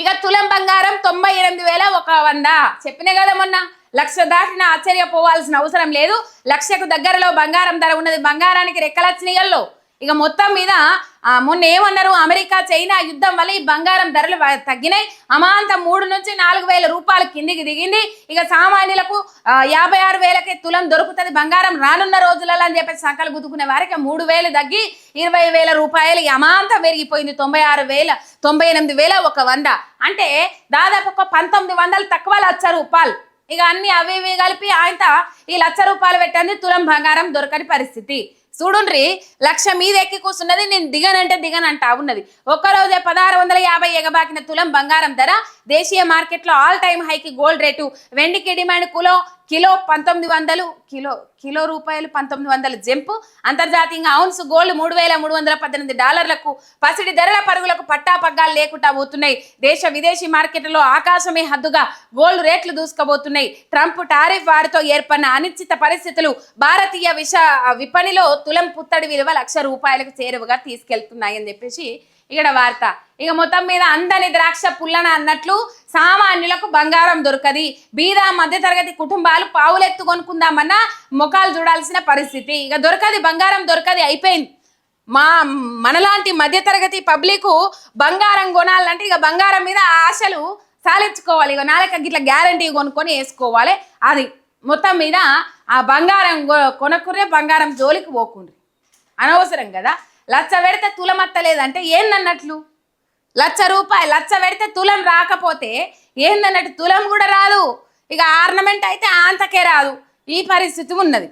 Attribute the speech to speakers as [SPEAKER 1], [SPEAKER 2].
[SPEAKER 1] ఇక తులం బంగారం తొంభై ఎనిమిది వేల ఒక వంద. చెప్పిన కదా మొన్న లక్ష దాటిన ఆశ్చర్యపోవాల్సిన అవసరం లేదు. లక్షకు దగ్గరలో బంగారం ధర ఉన్నది. బంగారానికి రెక్కలచ్చినయల్లో ఇక మొత్తం మీద మొన్న ఏమన్నారు? అమెరికా చైనా యుద్ధం వల్ల ఈ బంగారం ధరలు తగ్గినాయి. అమాంతం మూడు నుంచి నాలుగు వేల రూపాయల కిందికి దిగింది. ఇక సామాన్యులకు యాభై ఆరు వేలకే తులం దొరుకుతుంది. బంగారం రానున్న రోజులలో అని చెప్పేసి సంకలు గుద్దుకునే వారికి మూడు వేలు తగ్గి ఇరవై వేల రూపాయలు అమాంతం పెరిగిపోయింది. తొంభై ఆరు వేల తొంభై ఎనిమిది వేల ఒక వంద. అంటే దాదాపు ఒక పంతొమ్మిది వందలు తక్కువ లక్ష రూపాయలు. ఇక అన్ని అవి ఇవి కలిపి ఆయన ఈ లక్ష రూపాయలు పెట్టండి తులం బంగారం దొరకని పరిస్థితి. చూడుండ్రి లక్ష మీద ఎక్కి కూర్చున్నది నేను దిగనంటే దిగనంటా ఉన్నది. ఒక్కరోజే పదహారు వందల యాభై ఎగబాకిన తులం బంగారం ధర దేశీయ మార్కెట్లో ఆల్ టైమ్ హైకి గోల్డ్ రేటు వెండికి డిమాండ్ కిలో కిలో పంతొమ్మిది వందలు కిలో కిలో రూపాయలు పంతొమ్మిది వందల జంపు. అంతర్జాతీయంగా అవున్స్ గోల్డ్ మూడు వేల మూడు వందల పద్దెనిమిది డాలర్లకు పసిడి ధరల పరుగులకు పట్టా పగ్గాలు లేకుండా పోతున్నాయి. దేశ విదేశీ మార్కెట్లో ఆకాశమే హద్దుగా గోల్డ్ రేట్లు దూసుకుపోతున్నాయి. ట్రంప్ టారిఫ్ వారితో ఏర్పడిన అనిశ్చిత పరిస్థితులు భారతీయ విష విపణిలో తులం పుత్తడి విలువ లక్ష రూపాయలకు చేరువగా తీసుకెళ్తున్నాయని చెప్పేసి ఇక్కడ వార్త. ఇక మొత్తం మీద అందని ద్రాక్ష పుల్లన అన్నట్లు సామాన్యులకు బంగారం దొరకది. బీద మధ్యతరగతి కుటుంబాలు పావులెత్తు కొనుక్కుందామన్నా ముఖాలు చూడాల్సిన పరిస్థితి. ఇక దొరకది బంగారం దొరకది అయిపోయింది. మా మనలాంటి మధ్యతరగతి పబ్లిక్ బంగారం కొనాలంటే ఇక బంగారం మీద ఆశలు సాలించుకోవాలి ఇక నాలుక గిట్ల గ్యారంటీ కొనుక్కొని వేసుకోవాలి. అది మొత్తం మీద ఆ బంగారం కొ- బంగారం జోలికి పోకుండ్రి. అనవసరం కదా? లచ్చ పెడితే తులమత్తలేదంటే ఏందన్నట్లు? లచ్చ రూపాయలు లచ్చ పెడితే తులం రాకపోతే ఏందన్నట్టు? తులం కూడా రాదు. ఇక ఆర్నమెంట్ అయితే ఆంతకే రాదు. ఈ పరిస్థితి ఉన్నది.